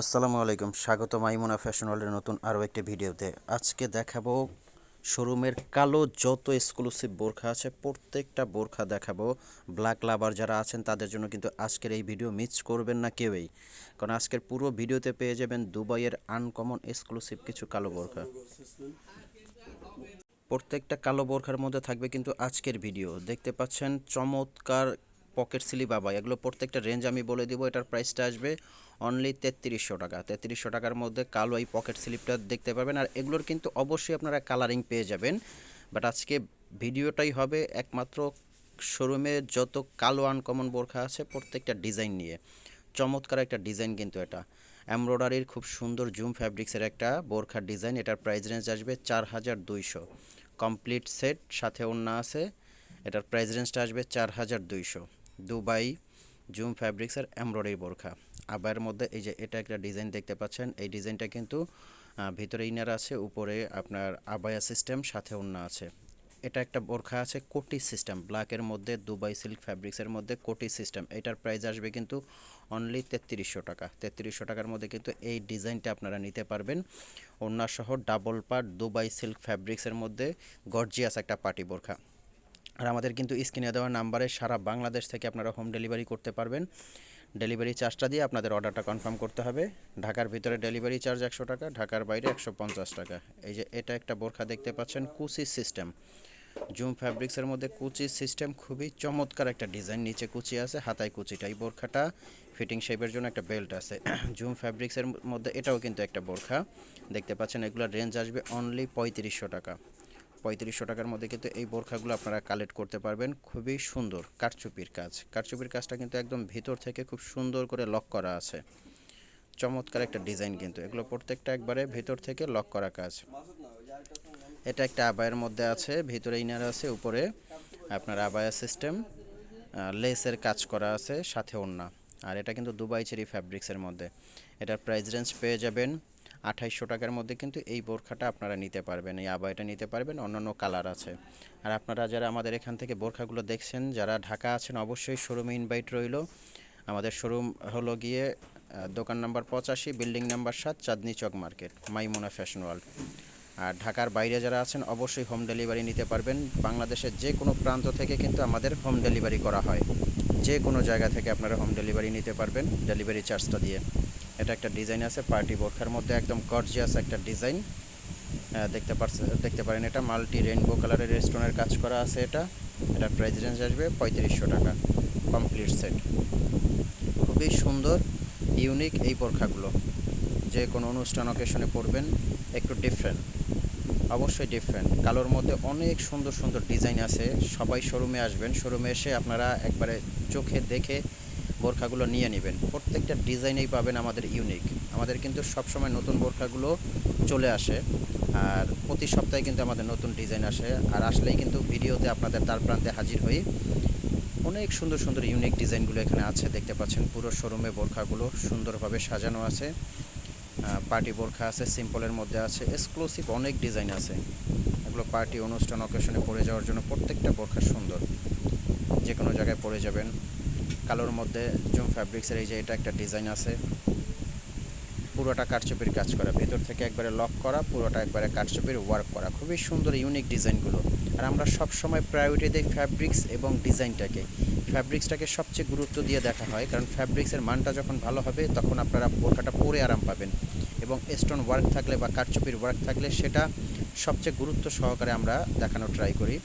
আসসালামু আলাইকুম। স্বাগত মাইমুনা ফ্যাশন ওয়ার্ল্ডের নতুন আরও একটি ভিডিওতে। আজকে দেখাবো শোরুমের কালো যত এক্সক্লুসিভ বোরখা আছে, প্রত্যেকটা বোরখা দেখাবো। ব্ল্যাক লাভার যারা আছেন, তাদের জন্য কিন্তু আজকের এই ভিডিও মিস করবেন না কেউই। কারণ আজকের পুরো ভিডিওতে পেয়ে যাবেন দুবাইয়ের আনকমন এক্সক্লুসিভ কিছু কালো বোরখা। প্রত্যেকটা কালো বোরখার মধ্যে থাকবে কিন্তু আজকের ভিডিও। দেখতে পাচ্ছেন চমৎকার পকেট স্লিপ বাবা, এগুলো প্রত্যেকটা রেঞ্জ আমি বলে দিব, এটার প্রাইসটা আসবে অনলি তেত্রিশশো টাকা। তেত্রিশশো টাকার মধ্যে কালো এই পকেট স্লিপটা দেখতে পাবেন। আর এগুলোর কিন্তু অবশ্যই আপনারা কালারিং পেয়ে যাবেন। বাট আজকে ভিডিওটাই হবে একমাত্র শোরুমে যত কালো আনকমন বোরখা আছে প্রত্যেকটা ডিজাইন নিয়ে। চমৎকার একটা ডিজাইন কিন্তু এটা। এমব্রয়ডারির খুব সুন্দর জুম ফ্যাব্রিক্সের একটা বোরখার ডিজাইন এটার প্রাইস রেঞ্জ আসবে চার হাজার দুইশো। কমপ্লিট সেট সাথে ওন্না আছে, এটার প্রাইস রেঞ্জটা আসবে চার হাজার দুইশো। দুবাই, জুম ফ্যাব্রিক্স আর এমব্রয়ডারি বোরখা। আবার মধ্যে এই যে এটা একটা ডিজাইন দেখতে পাচ্ছেন, এই ডিজাইনটা কিন্তু ভিতরে ইনার আছে, উপরে আপনার আবায়া সিস্টেম, সাথে ওন্না আছে। এটা একটা বোরখা আছে, কোটি সিস্টেম ব্ল্যাকের মধ্যে, দুবাই সিল্ক ফ্যাব্রিক্সের মধ্যে কোটি সিস্টেম। এটার প্রাইস আসবে কিন্তু অনলি তেত্রিশশো টাকা। তেত্রিশশো টাকার মধ্যে কিন্তু এই ডিজাইনটা আপনারা নিতে পারবেন। সহ ডাবল পার্ট দুবাই সিল্ক ফ্যাব্রিক্সের মধ্যে গর্জিয়াস একটা পার্টি বোরখা। আর আমাদের কিন্তু স্ক্রিনে দেওয়া নাম্বারে সারা বাংলাদেশ থেকে আপনারা হোম ডেলিভারি করতে পারবেন। ডেলিভারি চার্জটা দিয়ে আপনাদের অর্ডারটা কনফার্ম করতে হবে। ঢাকার ভিতরে ডেলিভারি চার্জ একশো টাকা, ঢাকার বাইরে একশো পঞ্চাশ টাকা। এই যে এটা একটা বোরখা দেখতে পাচ্ছেন, কুচি সিস্টেম। জুম ফ্যাব্রিক্সের মধ্যে কুচি সিস্টেম খুবই চমৎকার একটা ডিজাইন, নিচে কুচি আছে, হাতায় কুচিটা এই বোরখাটা। ফিটিং শেপের জন্য একটা বেল্ট আছে। জুম ফ্যাব্রিক্সের মধ্যে এটাও কিন্তু একটা বোরখা। দেখতে পাচ্ছেন এগুলোর রেঞ্জ আসবে অনলি পঁয়ত্রিশশো টাকা। পঁয়ত্রিশশো টাকার মধ্যে কিন্তু এই বোরখাগুলো আপনারা কালেক্ট করতে পারবেন। খুবই সুন্দর কারচুপির কাজ। কারচুপির কাজটা কিন্তু একদম ভিতর থেকে খুব সুন্দর করে লক করা আছে। চমৎকার একটা ডিজাইন কিন্তু। এগুলো প্রত্যেকটা একবারে ভিতর থেকে লক করা কাজ। এটা একটা আবায়ের মধ্যে আছে, ভিতরে ইনার আছে, উপরে আপনার আবায়া সিস্টেম লেসের কাজ করা আছে, সাথে ওন্না আর এটা কিন্তু দুবাই চেরি ফ্যাব্রিক্সের মধ্যে। এটার প্রাইস রেঞ্জ পেয়ে যাবেন আঠাইশশো টাকার মধ্যে কিন্তু এই বোরখাটা আপনারা নিতে পারবেন, এই আবায়টা নিতে পারবেন, অন্যান্য কালার আছে। আর আপনারা যারা আমাদের এখান থেকে বোরখাগুলো দেখছেন, যারা ঢাকা আছেন, অবশ্যই শোরুমে ইনভাইট রইল। আমাদের শোরুম হলো গিয়ে দোকান নাম্বার পঁচাশি, বিল্ডিং নাম্বার সাত, Chandni Chowk market, Maimona fashion world. আর ঢাকার বাইরে যারা আছেন, অবশ্যই হোম ডেলিভারি নিতে পারবেন। বাংলাদেশের যে কোনো প্রান্ত থেকে কিন্তু আমাদের হোম ডেলিভারি করা হয়। যে কোনো জায়গা থেকে আপনারা হোম ডেলিভারি নিতে পারবেন, ডেলিভারি চার্জটা দিয়ে। এটা একটা ডিজাইন আছে, পার্টি বোরখার মধ্যে একদম গর্জিয়াস একটা ডিজাইন। দেখতে পারছেন দেখতে পারেন এটা মাল্টি রেইনবো কালারের স্টোনের কাজ করা আছে এটা। এটার প্রাইস রেঞ্জ আসবে পঁয়ত্রিশশো টাকা কমপ্লিট সেট খুবই সুন্দর ইউনিক এই বোরখাগুলো। যে কোনো অনুষ্ঠান অকেশনে পরবেন, একটু ডিফারেন্ট অবশ্যই ডিফারেন্ট কালোর মধ্যে অনেক সুন্দর সুন্দর ডিজাইন আছে। সবাই শোরুমে আসবেন। শোরুমে এসে আপনারা একবারে চোখে দেখে বোরখাগুলো নিয়ে নেবেন। প্রত্যেকটা ডিজাইনেই পাবেন আমাদের ইউনিক আমাদের কিন্তু সবসময় নতুন বোরখাগুলো চলে আসে। আর প্রতি সপ্তাহে কিন্তু আমাদের নতুন ডিজাইন আসে। আর আসলেই কিন্তু ভিডিওতে আপনাদের তার প্রান্তে হাজির হই। অনেক সুন্দর সুন্দর ইউনিক ডিজাইনগুলো এখানে আছে। দেখতে পাচ্ছেন পুরো শোরুমে বোরখাগুলো সুন্দরভাবে সাজানো আছে। পার্টি বোরখা আছে, সিম্পলের মধ্যে আছে এক্সক্লুসিভ অনেক ডিজাইন আছে। এগুলো পার্টি, অনুষ্ঠান অকেশনে পরে যাওয়ার জন্য প্রত্যেকটা বোরখা সুন্দর। যে কোনো জায়গায় পরে যাবেন। কালোর মধ্যে জুম ফ্যাব্রিক্সের এই যে এটা একটা ডিজাইন আছে। পুরোটা কারচুপির কাজ করা, ভেতর থেকে একবারে লক করা, পুরোটা একবারে কারচুপির ওয়ার্ক করা। খুবই সুন্দর ইউনিক ডিজাইনগুলো। আর আমরা সব সময় প্রায়োরিটি দিই ফ্যাব্রিক্স এবং ডিজাইনটাকে। ফ্যাব্রিক্সটাকে সবচেয়ে গুরুত্ব দিয়ে দেখা হয়, কারণ ফ্যাব্রিক্সের মানটা যখন ভালো হবে, তখন আপনারা বোরখাটা পরে আরাম পাবেন। এবং স্টোন ওয়ার্ক থাকলে বা কারচুপির ওয়ার্ক থাকলে সেটা সবচেয়ে গুরুত্ব সহকারে আমরা দেখানো ট্রাই করি।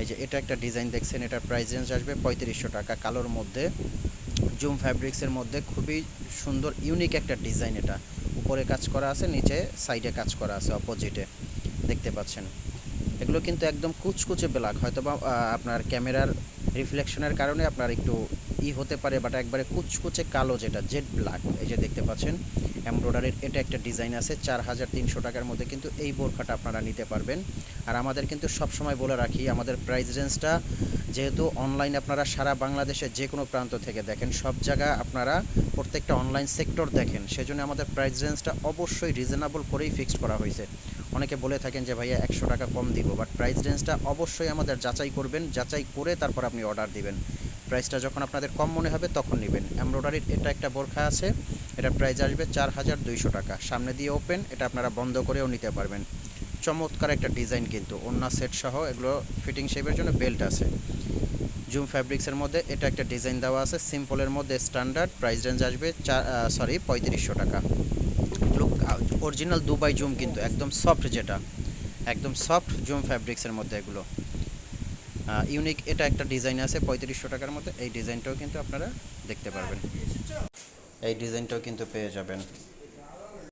এই যে এটা একটা ডিজাইন দেখছেন, এটার প্রাইস রেঞ্জ আসবে পঁয়ত্রিশশো টাকা। কালোর মধ্যে, জুম ফ্যাব্রিক্সের মধ্যে খুবই সুন্দর ইউনিক একটা ডিজাইন এটা। উপরে কাজ করা আছে, নিচে সাইডে কাজ করা আছে অপোজিটে দেখতে পাচ্ছেন। এগুলো কিন্তু একদম কুচকুচে ব্ল্যাক হয়তো বা আপনার ক্যামেরার রিফ্লেকশনের কারণে আপনার একটু ই হতে পারে বাট একবারে কুচকুচে কালো যেটা জেড ব্ল্যাক এই যে দেখতে পাচ্ছেন। এমব্রয়ডারির, এটা একটা ডিজাইন আছে, চার হাজার তিনশো টাকার মধ্যে কিন্তু এই বোরখাটা আপনারা নিতে পারবেন। আর আমাদের কিন্তু সবসময় বলে রাখি, আমাদের প্রাইস রেঞ্জটা যেহেতু অনলাইন আপনারা সারা বাংলাদেশের যে কোনো প্রান্ত থেকে দেখেন, সব জায়গা আপনারা প্রত্যেকটা অনলাইন সেক্টর দেখেন, সেজন্য আমাদের প্রাইস রেঞ্জটা অবশ্যই রিজনেবল করেই ফিক্সড করা হয়েছে। অনেকে বলে থাকেন যে, ভাইয়া, একশো টাকা কম দিব। বাট প্রাইস রেঞ্জটা অবশ্যই আমাদের যাচাই করবেন, যাচাই করে তারপর আপনি অর্ডার দিবেন। প্রাইসটা যখন আপনাদের কম মনে হবে, তখন নেবেন। এমব্রয়ডারির এটা একটা বোরখা আছে এটার প্রাইস আসবে চার হাজার দুইশো টাকা। সামনে দিয়ে ওপেন এটা আপনারা বন্ধ করেও নিতে পারবেন। চমৎকার একটা ডিজাইন কিন্তু অন্য সেট সহ, এগুলো ফিটিং শেপের জন্য বেল্ট আছে। জুম ফ্যাব্রিক্সের মধ্যে এটা একটা ডিজাইন দেওয়া আছে সিম্পলের মধ্যে স্ট্যান্ডার্ড প্রাইস রেঞ্জ আসবে চার সরি পঁয়ত্রিশশো টাকা। অরিজিনাল দুবাই জুম কিন্তু একদম সফট যেটা। একদম সফট জুম ফ্যাব্রিক্সের মধ্যে এগুলো। ইউনিক এটা একটা ডিজাইন আছে, পঁয়ত্রিশশো টাকার মধ্যে। এই ডিজাইনটাও কিন্তু আপনারা দেখতে পারবেন। এই ডিজাইনটাও কিন্তু পেয়ে যাবেন।